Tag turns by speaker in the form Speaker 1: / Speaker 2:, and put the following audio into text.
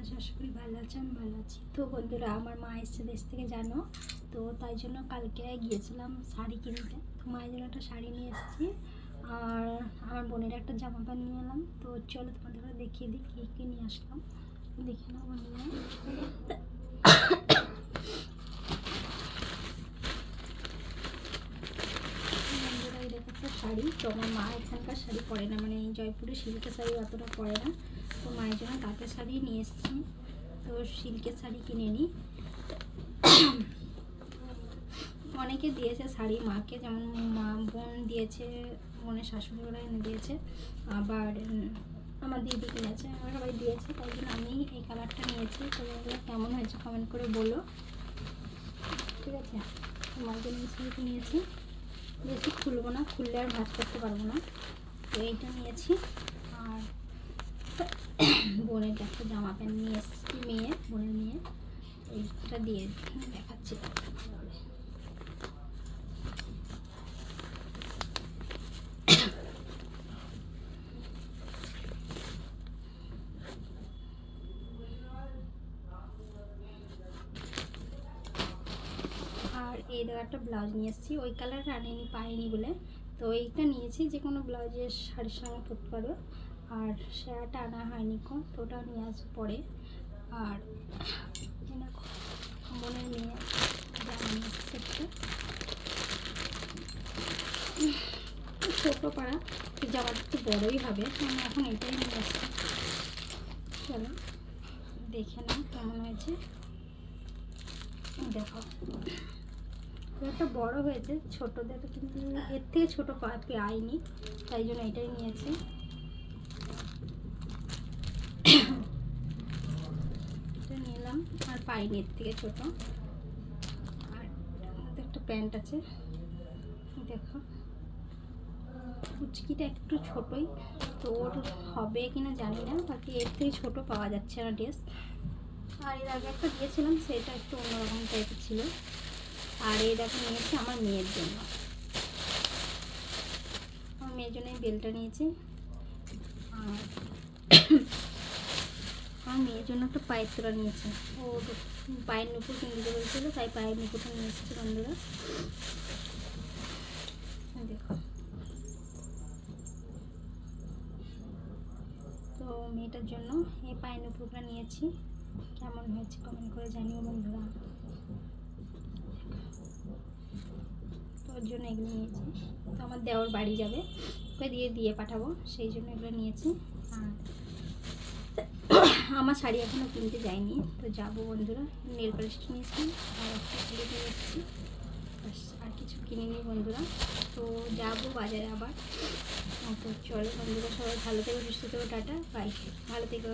Speaker 1: আশা করি ভালো আছে, আমি ভালো আছি। তো বন্ধুরা, আমার মা এসছে দেশ থেকে, জানো? তো তাই জন্য কালকে গিয়েছিলাম শাড়ি কিনতে। তো মায়ের জন্য একটা শাড়ি নিয়ে এসেছি। আর আমার বোনের একটা জামা প্যান্ট নিয়ে এলাম। তো চলো তোমাদের দেখিয়ে দিই, কী কী নিয়ে আসলাম। দেখে নাও বন্ধুরা বন্ধুরা এই দেখো একটা শাড়ি, তো আমার মা এখানকার শাড়ি পরে না মানে এই জয়পুরের সিল্কের শাড়ি অতটা পরে না। তো মায়ের জন্য তাঁতের শাড়ি নিয়ে এসেছি। তো সিল্কের শাড়ি কিনে নিই। অনেকে দিয়েছে শাড়ি, মাকে যেমন মা বোন দিয়েছে, বোনের শাশুড়ি ওরা এনে দিয়েছে, আবার আমার দিদি কিনেছে, আমার সবাই দিয়েছে, তাই জন্য আমি এই কালারটা নিয়েছি। তো এগুলো কেমন হয়েছে কমেন্ট করে বলো। ঠিক আছে? আমার জন্য নিয়েছি। বেশি খুলবো না, খুললে আর ভাত করতে পারব না। তো এইটা নিয়েছি। আর বোনের একটা জামা প্যান্ট নিয়ে এসেছি মেয়ে বোনের মেয়ে এইটা দিয়ে দেখাচ্ছি। এই দেখো একটা ব্লাউজ নিয়ে এসেছি। ওই কালার আনিনি, পাইনি বলে। তো এইটা নিয়েছি, যে কোনো ব্লাউজের শাড়ির সঙ্গে পরতে পারো আর শাড়িটা আনা হয়নি কম তো ওটা নিয়ে আসব পরে। আর বোনের নিয়ে ছোটো পাড়া জামাটা একটু বড়োই হবে। আমি এখন এটাই নিয়ে আসছি। চলো, দেখে নাও কেমন হয়েছে। দেখো। একটা বড় হয়েছে, ছোটদের কিন্তু এর থেকে ছোটো পাইনি তাই জন্য এটাই নিয়েছি। নিলাম, আর পাইনি এর থেকে ছোট। আর একটা প্যান্ট আছে, দেখো। কুচকিটা একটু ছোটই, তো ওর হবে কিনা জানি না, বাকি এর থেকে ছোট পাওয়া যাচ্ছে না ড্রেস। আর এর আগে একটা দিয়েছিলাম, সেটা একটু অন্যরকম টাইপের ছিল। আর এই দেখো নিয়েছি আমার মেয়ের জন্য। আমার মেয়ের জন্য বেলটা নিয়েছি। আর আমার মেয়ের জন্য একটা পায়ের তোলা নিয়েছি। ও পায়ের নুপুর কিনতে বলছিল, তাই পায়ের নুপুরটা নিয়ে এসেছি বন্ধুরা। দেখো। তো মেয়েটার জন্য এই পায়ের নুপুরটা নিয়েছি। কেমন হয়েছে কমেন্ট করে জানিও বন্ধুরা। তোর জন্য এগুলো নিয়েছি। তো আমার দেওর বাড়ি যাবে। ওকে দিয়ে দিয়ে পাঠাবো। সেই জন্য এগুলো নিয়েছি। আর আমার শাড়ি এখনও কিনতে যাইনি তো যাব বন্ধুরা। নেল পালিশটা নিয়েছি। আর একটা ব্যাস, আর কিছু কিনিনি বন্ধুরা। তো যাব বাজারে আবার। তো চলো বন্ধুরা সবাই ভালো থেকো সুস্থ থেকো টাটা। বাই। ভালো থেকো।